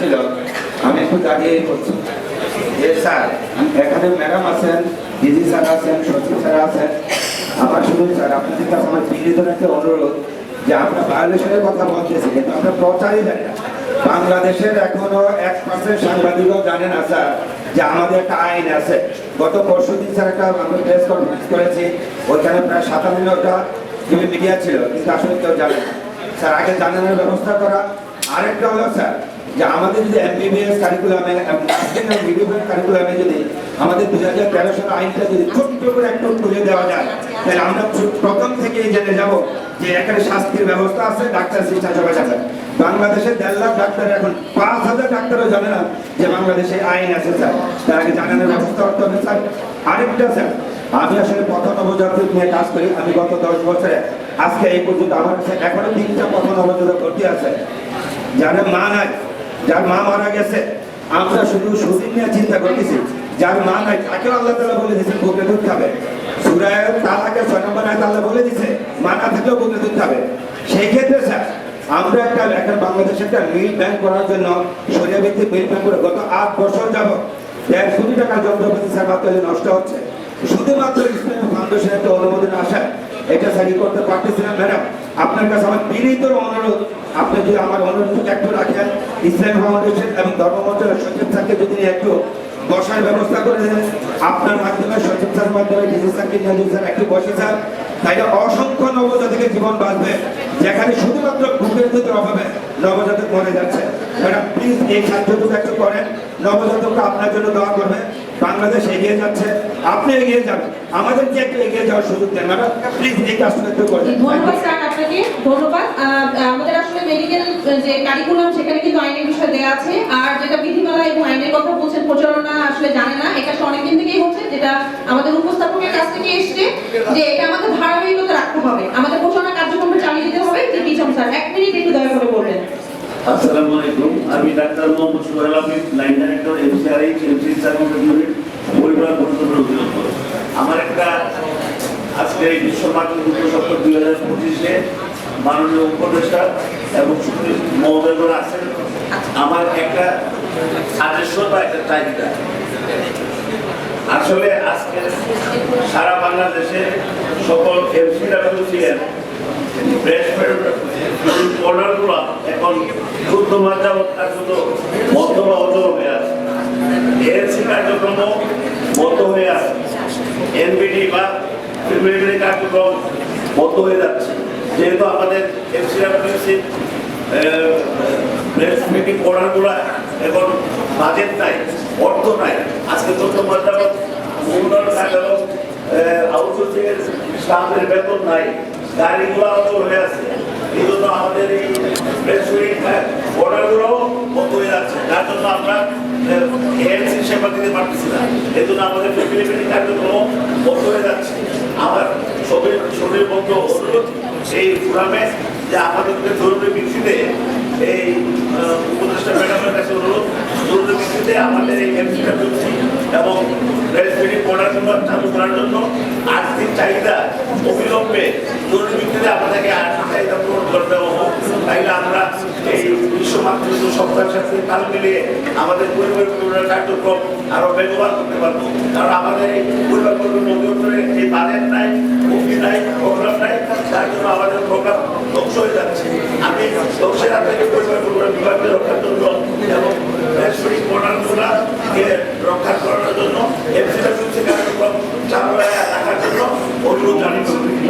ছিল। আমি একটু দাঁড়িয়ে করছি। যে স্যার, এখানে ম্যাডাম আছেন দিদি স্যার আছেন, সচিব স্যার আছেন। আমার শুধু স্যার, আপনাদের কাছে আমার বিনীত একটা অনুরোধ যে আমরা বায়োলেশনের কথা বলতেছি, কিন্তু আমরা প্রচারই জানি না। বাংলাদেশের এখনও এক পার্সেন্ট সাংবাদিকও জানে না স্যার যে আমাদের একটা আইন আছে। গত পরশু দিন স্যার একটা আমরা প্রেস কনফারেন্স করেছি, ওইখানে প্রায় সাতান্নটা মিডিয়া ছিল, কিন্তু আসলে কেউ জানে স্যার, আগে জানানোর ব্যবস্থা করা। আরেকটা হলো, স্যার যে আমাদের যদি এমবিবিএস কারিকুলামে বিডিওএস কারিকুলামে যদি আমাদের দুই হাজার তেরো সাল আইনটা যদি ছোট্ট করে একটু তুলে দেওয়া যায়, তাহলে আমরা প্রথম থেকেই জেনে যাব যে এখানে শাস্তির ব্যবস্থা আছে, ডাক্তার শিক্ষা সবাই যাবে বাংলাদেশে দেড় লাখ ডাক্তার এখন, পাঁচ হাজার ডাক্তারও জানে না যে বাংলাদেশে আইন আছে, স্যার। তার আগে জানানোর ব্যবস্থা করতে হবে, স্যার। আরেকটা, স্যার, আমি আসলে পথ নবজাতক নিয়ে কাজ করি, আমি গত দশ বছরে, আজকে এই পর্যন্ত আমার কাছে এখনও তিনটা পথ নবজাতক ভর্তি আছে। যার মা নাই যার মা মারা গেছে, আমরা শুধু সুদিন নিয়ে চিন্তা করতেছি। যার মা নাই, তাকেও আল্লাহ তালা বলে দিয়েছে বুকে দুধ খাবে সুরায় তালাকে ছয় নম্বর বলে দিছে মা না থাকলেও বুকে দুধ খাবে সেই ক্ষেত্রে, স্যার, আমরা একটা একটা বাংলাদেশে একটা মিল ব্যাংক করার জন্য মিল ব্যাংক করে গত আট বছর যাব দেড় কোটি যন্ত্রপাতি, স্যার নষ্ট হচ্ছে। শুধুমাত্র ইসলামী ফাউন্ডেশন একটা অনুমোদন আসায় এটা সারি করতে পারতেছিলাম ম্যাডাম। আপনার কাছে আমার বিনীত অনুরোধ, আপনি যদি আমার অনুরোধ একটু রাখেন, ইসলামী ফাউন্ডেশন এবং ধর্ম মন্ত্রণালয়ের সচিব স্যারকে যদি একটু বসার ব্যবস্থা করে দেন, আপনার মাধ্যমে সচিব স্যার মাধ্যমে ডিসি স্যারকে স্যার একটু বসে স্যার তাইলে অসংখ্য নবজাতকের জীবন বাঁচবে, যেখানে শুধুমাত্র বুকের দুধের অভাবে নবজাতক মরে যাচ্ছে। ম্যাডাম প্লিজ এই সাহায্যটুকু একটু করেন নবজাতকরা আপনার জন্য দোয়া করবে বাংলাদেশ এগিয়ে যাচ্ছে। আপনি এগিয়ে যাবেন আমাদেরকে একটু এগিয়ে যাওয়ার সুযোগ দেন। ম্যাডাম প্লিজ এই কাজটা একটু করেন ধন্যবাদ স্যার আপনাকে। ধন্যবাদ। আমাদের আসলে মেডিকেল যে কারিকুলাম সেখানে কিন্তু আইনের বিষয় দেওয়া আছে। আর যেটা বিধিমালা এবং আইনের কথা বলছেন প্রচারণা আসলে জানে না। এটা অনেকদিন থেকেই হচ্ছে যেটা আমাদের উপস্থাপকের কাছ থেকে এসছে যে এটা আমাদের ধারাবাহিকতা রাখতে হবে। আমাদের প্রচারণা কার্যক্রম চালিয়ে দিতে হবে। যে পিছন স্যার এক মিনিট একটু দয়া করে বলবেন। আসসালামু আলাইকুম। আমি doctor Mohammad Sohel Ahmed line director MCRH MC service unit পরিবার পরিকল্পনা অধিদপ্তর আমার একটা আজকে এই বিশ্ব মাতৃত্ব সপ্তাহ দুই হাজার পঁচিশে মাননীয় উপদেষ্টা এবং মহোদয়গণ আছেন। আমার একটা সাজেশন বা একটা চাহিদা আসলে আজকে সারা বাংলাদেশে সকল এমসিডাব্লিউসিএর অর্ডারগুলো এখন যাবৎ কার্যত বন্ধ বা অচল হয়ে আছে। এএনসি কার্যক্রম বন্ধ হয়ে আছে। এনবিডি বা প্রিলিমিনারি কার্যক্রম বন্ধ হয়ে যাচ্ছে যেহেতু আমাদের এমসিডাব্লিউসি মিটিং অর্ডারগুলো এখন বাজেট নাই অর্থ নাই আজকে মাস যাবৎ উন্নয়ন কাজ এবং আউটসোর্সিং স্টাফের বেতন নাই গাড়িগুলো অচল হয়ে আছে এই জন্য আমাদের এই রেস্টুরেন্ট অর্ডারগুলো বন্ধ হয়ে যাচ্ছে যার জন্য আমরা এএনসি সেবা দিতে পারতেছি না এই জন্য আমাদের ফিলিপিনি কার্যক্রম বন্ধ হয়ে যাচ্ছে আমার শরীর সবের বন্ধ অনুরোধ এই ফোরামে যে আমাদেরকে জরুরি ভিত্তিতে এই উপদেষ্টা ম্যাডামের কাছে অনুরোধ জরুরি ভিত্তিতে আমাদের এই এমসিটা এবং রেলস্পিডি পড়ার জন্য, চালু করার জন্য আর্থিক চাহিদা অবিলম্বে জরুরি ভিত্তিতে আমাদেরকে আর্থিক চাহিদা পূরণ করে দেওয়া হোক। তাইলে আমরা এই বিশ্ব মাতৃত্ব সপ্তাহের সাথে তাল মিলিয়ে আমাদের পরিবার পরিবারের কার্যক্রম আরও বেগবান করতে পারব। কারণ আমাদের এই পরিবার পরিবার অধিদপ্তরে এই বাজেট নাই মুক্তি নাই প্রোগ্রাম নাই তার জন্য আমাদের প্রোগ্রাম ধ্বংস হয়ে যাচ্ছে। আমি ধ্বংসের হাত থেকে পরিবার পরিবার বিভাগকে রক্ষার জন্য এবং রেশমিক প্রোগ্রামগুলোকে রক্ষা করার জন্য এমসিডাব্লিউসি কার্যক্রম চালু রাখার জন্য অনুরোধ জানিয়ে